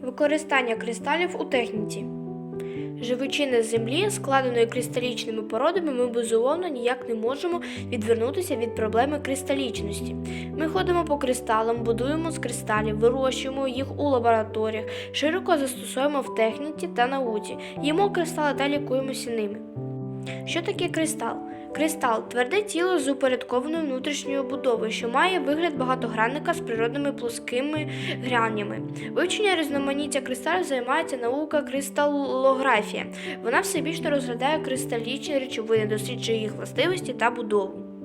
Використання кристалів у техніці. Живучи на землі, складеної кристалічними породами, ми безумовно ніяк не можемо відвернутися від проблеми кристалічності. Ми ходимо по кристалам, будуємо з кристалів, вирощуємо їх у лабораторіях, широко застосуємо в техніці та науці, їмо кристали та лікуємося ними. Що таке кристал? Кристал тверде тіло з упорядкованою внутрішньою будовою, що має вигляд багатогранника з природними плоскими гранями. Вивчення різноманіття кристалів займається наука кристалографія. Вона все більше розглядає кристалічні речовини, досліджує їх властивості та будову.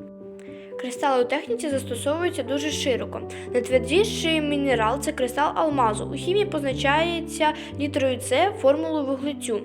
Кристали у техніці застосовуються дуже широко. Найтвердіший мінерал це кристал алмазу. У хімії позначається літерою С формулою вуглецю.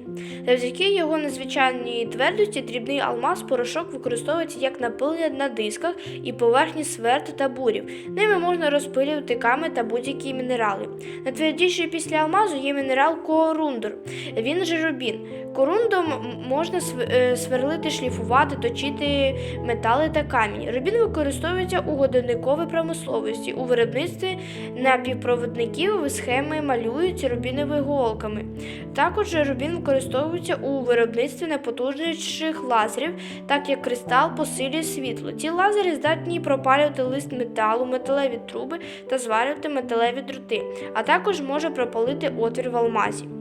Завдяки його надзвичайній твердості дрібний алмаз порошок використовується як напилення на дисках і поверхні сверд та бурів. Ними можна розпилювати ками та будь-які мінерали. Найтвердіший після алмазу є мінерал корундор. Він же рубін. Корундом можна е, сверлити, шліфувати, точити метали та камінь. Рубін використовується у годинниковій промисловості. У виробництві напівпроводників схеми малюються рубіновими голками. Також рубін використовується у виробництві найпотужніших лазерів, так як кристал посилює світло. Ці лазери здатні пропалювати лист металу, металеві труби та зварювати металеві дроти, а також може пропалити отвір в алмазі.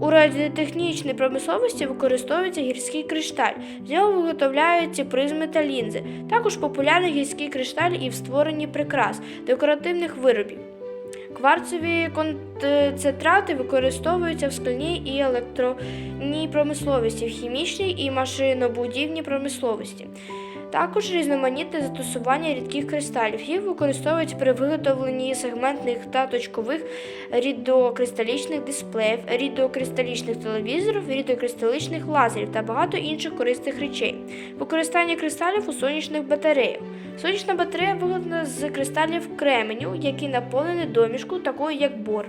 У радіотехнічній промисловості використовується гірський кришталь. З нього виготовляються призми та лінзи. Також популярний гірський кришталь і в створенні прикрас, декоративних виробів. Кварцеві концентрати використовуються в скляній і електронній промисловості, в хімічній і машинобудівній промисловості. Також різноманітне застосування рідких кристалів. Їх використовують при виготовленні сегментних та точкових рідокристалічних дисплеїв, рідокристалічних телевізорів, рідокристалічних лазерів та багато інших корисних речей. Використання кристалів у сонячних батареях. Сонячна батарея виготовлена з кристалів кременю, який наповнений домішку, такою як бор.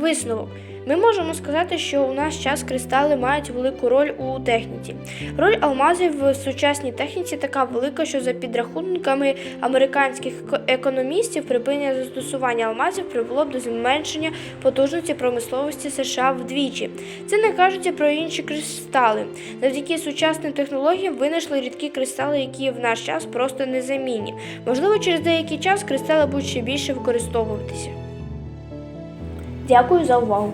Висновок. Ми можемо сказати, що у наш час кристали мають велику роль у техніці. Роль алмазів в сучасній техніці така велика, що за підрахунками американських економістів припинення застосування алмазів привело б до зменшення потужності промисловості США вдвічі. Це не кажуть про інші кристали. Завдяки сучасним технологіям винайшли рідкі кристали, які в наш час просто незамінні. Можливо, через деякий час кристали будуть ще більше використовуватися. Дякую за увагу.